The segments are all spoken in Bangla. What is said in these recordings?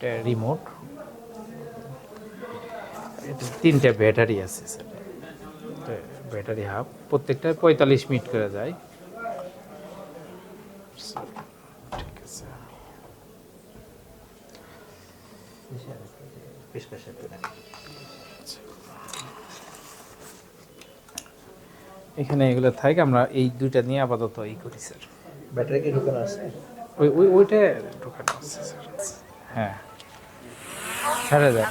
এটা রিমোট তিনটা ব্যাটারি আছে স্যার ব্যাটারি হাফ প্রত্যেকটা পঁয়তাল্লিশ মিনিট করে যায়। ঠিক আছে। এখানে এগুলো থাকে আমরা এই দুইটা নিয়ে আপাতত এই করি স্যার ব্যাটারি কি ঢুকানো আছে? ওই ওই ওইটা ঢোকানো আছে স্যার হ্যাঁ। ছেড়ে যাবে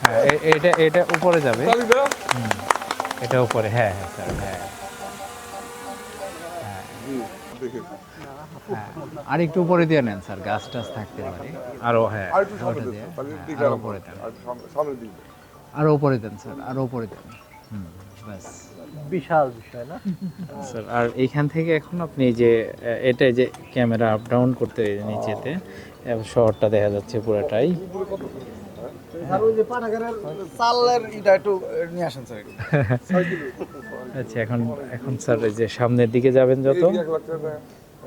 হ্যাঁ এটা এটা উপরে যাবে। এটা উপরে হ্যাঁ হ্যাঁ স্যার হ্যাঁ। হ্যাঁ আর একটু উপরে দিয়ে নেন স্যার গাছ টাছ থাকতে পারে। আরও হ্যাঁ হ্যাঁ, আরও উপরে দেন। আরও উপরে দেন স্যার আরও উপরে দেন। হুম। ব্যাস। বিশাল বিষয় না? স্যার আর এইখান থেকে এখন আপনি যে এটা যে ক্যামেরা আপ ডাউন করতে নিচেতে শহরটা দেখা যাচ্ছে পুরোটাই। আর ওই যে পানাগারের চালের এটা একটু নিয়ে আসেন স্যার আচ্ছা এখন এখন স্যার যে সামনের দিকে যাবেন যত।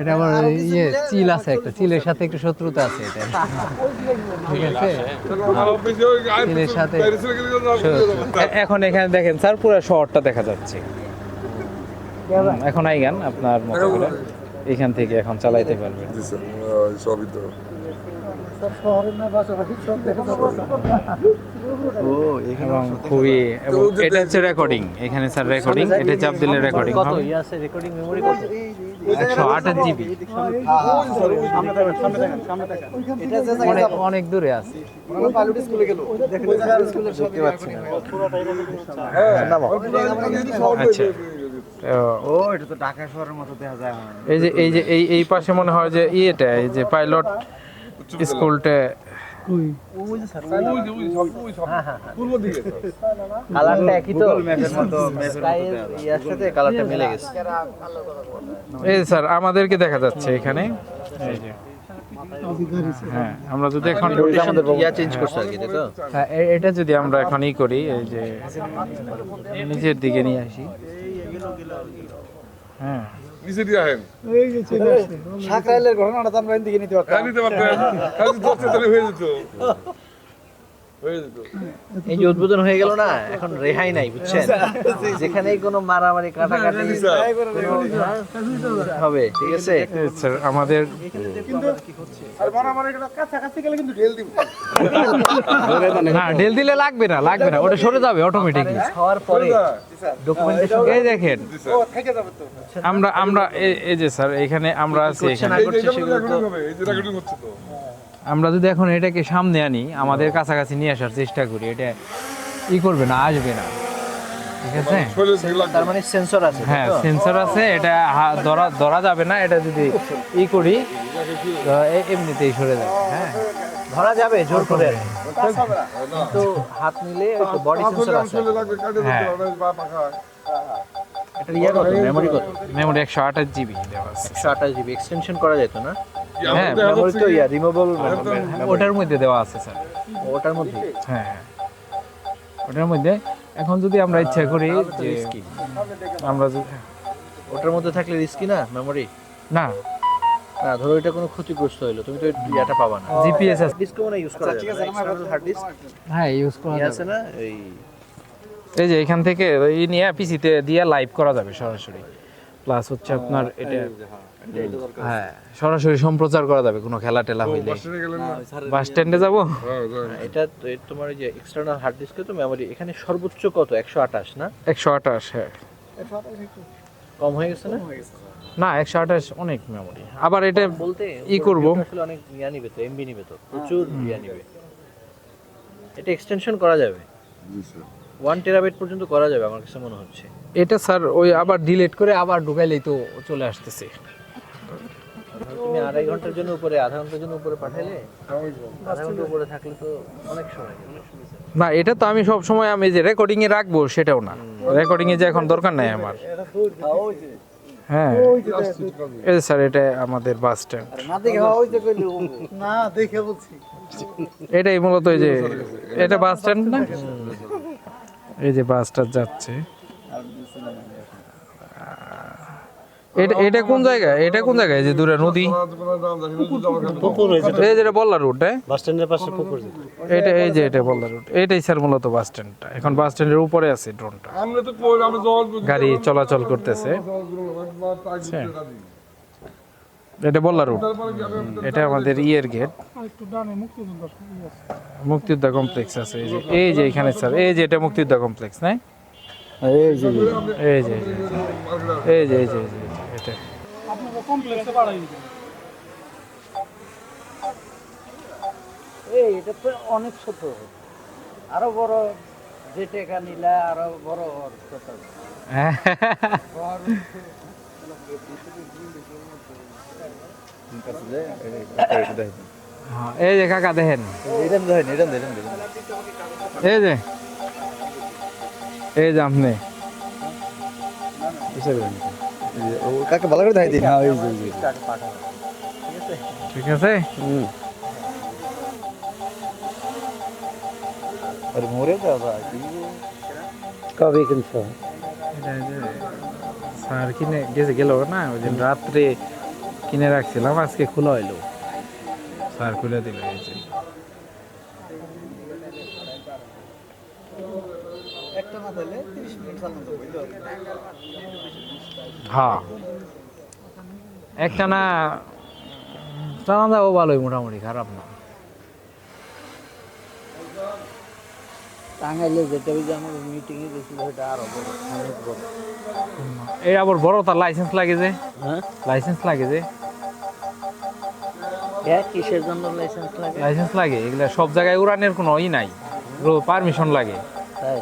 এটা আমার ইয়ে চিল আছে একটা চিলের সাথে একটু শত্রুতা আছে এটা। ঠিক আছে? চিলের সাথে এখন এখানে দেখেন স্যার পুরো শহরটা দেখা যাচ্ছে। এখন আই গান আপনার মতো করে। এখান থেকে এখন চালাইতে পারবেন। সবই তো খুবই এবং এটা হচ্ছে রেকর্ডিং এখানে স্যার রেকর্ডিং এটা চাপ দিলে রেকর্ডিং হবে ইয়ে রেকর্ডিং মেমোরি কত একশো আঠাশ জিবি অনেক অনেক দূরে আছে দেখতে পাচ্ছি আচ্ছা ও এটা তো ঢাকা শহরের মতো দেখা যায় এই যে এই যে এই এই পাশে মনে হয় যে ইয়েটা এই যে পাইলট স্কুলটা। এই স্যার আমাদেরকে দেখা যাচ্ছে এখানে। এই যে। হ্যাঁ আমরা যদি এখন চেঞ্জ করছে আর কি তো? হ্যাঁ, এটা যদি আমরা এখন ই করি এই যে নিজের দিকে নিয়ে আসি। হ্যাঁ। নিচে দিয়ে আহেন। সাকরাইলের ঘটনাটা তো আমরা এদিকে নিতে পারতাম। নিতে পারতাম। হ্যাঁ তাহলে হয়ে যেত। এই যে উদ্বোধন হয়ে গেল না এখন রেহাই নাই বুঝছেন? যেখানেই কোনো মারামারি কাটাকাটি হবে ঠিক আছে? স্যার আমাদের না ঢেল দিলে লাগবে না লাগবে না ওটা সরে যাবে অটোমেটিকলি হওয়ার পরে ডকুমেন্টেশন এই দেখেন আমরা আমরা এই- এই যে স্যার এখানে আমরা আছি এখানে। আমরা যদি এখন এটাকে সামনে আনি আমাদের কাছাকাছি নিয়ে আসার চেষ্টা করি এটা ই করবে না আসবে না। ঠিক আছে? তার মানে সেন্সর আছে হ্যাঁ সেন্সর আছে এটা ধরা ধরা যাবে না এটা যদি ই করি এমনিতেই সরে যাবে হ্যাঁ। ধরা যাবে জোর করে। কিন্তু হাত নিলে ওই তো বডি সেন্সর আছে। শরীরে লাগবে কাটে হ্যাঁ। দিতে হবে পা পাখা। এটা ইয়া কত? মেমোরি কত? মেমোরি একশো আঠাশ জিবি একশো আঠাশ জিবি এক্সটেনশন করা যেত না? হ্যাঁ, মেমোরি তো ইয়া রিমুভেবল ওটার মধ্যে দেওয়া আছে স্যার। ওটার মধ্যে? হ্যাঁ ওটার মধ্যে এখন যদি আমরা ইচ্ছা করি যে আমরা ওটার মধ্যে থাকলে রিস্কি না মেমোরি না। না ধরো এটা কোনো ক্ষতিগ্রস্ত হইল তুমি তো এই ইয়াটা পাবা না। জিপিএস আছে। ডিস্ক মানে ইউজ করা যাবে এক্সটারনাল হার্ড ডিস্ক হ্যাঁ ইউজ করা আছে না এই এই যে এখান থেকে ই নিয়ে পিসিতে দিয়ে লাইভ করা যাবে সরাসরি। প্লাস হচ্ছে আপনার এটা হ্যাঁ সরাসরি সম্প্রচার করা যাবে কোনো খেলা টেলা হইলে। বাসে স্ট্যান্ডে যাব? হ্যাঁ এটা তো তোমার যে এক্সটারনাল হার্ড ডিস্কে তো মেমোরি এখানে সর্বোচ্চ কত? একশো আঠাশ না? একশো আঠাশ হ্যাঁ। কম হয়ে গেছে না? না একশো আঠাশ অনেক মেমোরি আবার এটা বলতে ই করব। আসলে অনেক ইয়া নিবে তো এমবি নিবে তো প্রচুর ইয়া নিবে। এটা এক্সটেনশন করা যাবে? জি স্যার। ওয়ান টেরাবাইট পর্যন্ত করা যাবে আমার কাছে মনে হচ্ছে। এটা স্যার ওই আবার ডিলেট করে আবার ঢুকাইলেই তো চলে আসতেছে। তুমি আড়াই ঘণ্টার জন্য উপরে আধা ঘণ্টার জন্য উপরে পাঠাইলে? আধা ঘণ্টা উপরে থাকলে তো অনেক সময় না এটা তো আমি সব সময় আমি যে রেকর্ডিং এ রাখব সেটাও না। রেকর্ডিং এ যে এখন দরকার নাই আমার। হ্যাঁ। এই স্যার এটা আমাদের বাস স্ট্যান্ড না দেখে ওই যে না দেখে বলছি। এটাই মূলত এই যে এটা বাস স্ট্যান্ড না? এই যে বাসটা যাচ্ছে। এটা এটা কোন জায়গা? এটা কোন জায়গায় যে দূরে নদী? এই যেটা বল্লা রুট হ্যাঁ? বাস স্ট্যান্ডের পাশে পুকুর এটা এই যে এটা বল্লা রুট এটাই স্যার মূলত বাস স্ট্যান্ডটা। এখন বাস স্ট্যান্ডের উপরে আছে ড্রোনটা আমরা তো কই আমরা জল গাড়ি চলাচল করতেছে। এটা বল্লা রুট এটা আমাদের ইয়ের গেট মুক্তিযোদ্ধা কমপ্লেক্স আছে। এই যে এই যে এখানে স্যার এই যে এটা মুক্তিযোদ্ধা কমপ্লেক্স না এই যে এই যে এই যে এই যে এই যে এটা এই এটা তো অনেক ছোট। আরও বড় যে টেকা নিলে আরও বড় হ্যাঁ, এই যে কাকা দেখেন। এরম ধরেন এরম ধরেন এই যে এই যে আপনি। কাকে ভালো করে দেখাই দিন হ্যাঁ ঠিক আছে? আরে মোরে দাদা কবে কিনছো? যে স্যার কিনে গেছে গেল না? ওই দিন রাত্রে কিনে রাখছিলাম আজকে খোলা হইল। স্যার খুলে দিল যে। একটা না দিলে 30 মিনিট চালানো বুঝলো? হ্যাঁ। একটা না চালান যাব ভালোই মোটামুটি খারাপ না। টাঙ্গাইলে যেটা ওই যে আমার মিটিং গেছিল সেটা আরও বড় অনেক বড়। এই আবার বড় তার লাইসেন্স লাগে যে। হ্যাঁ? লাইসেন্স লাগে যে। হ্যাঁ কিসের জন্য লাইসেন্স লাগে? লাইসেন্স লাগে এগুলা সব জায়গায় উড়ানের কোনো ই নাই। পারমিশন লাগে। তাই?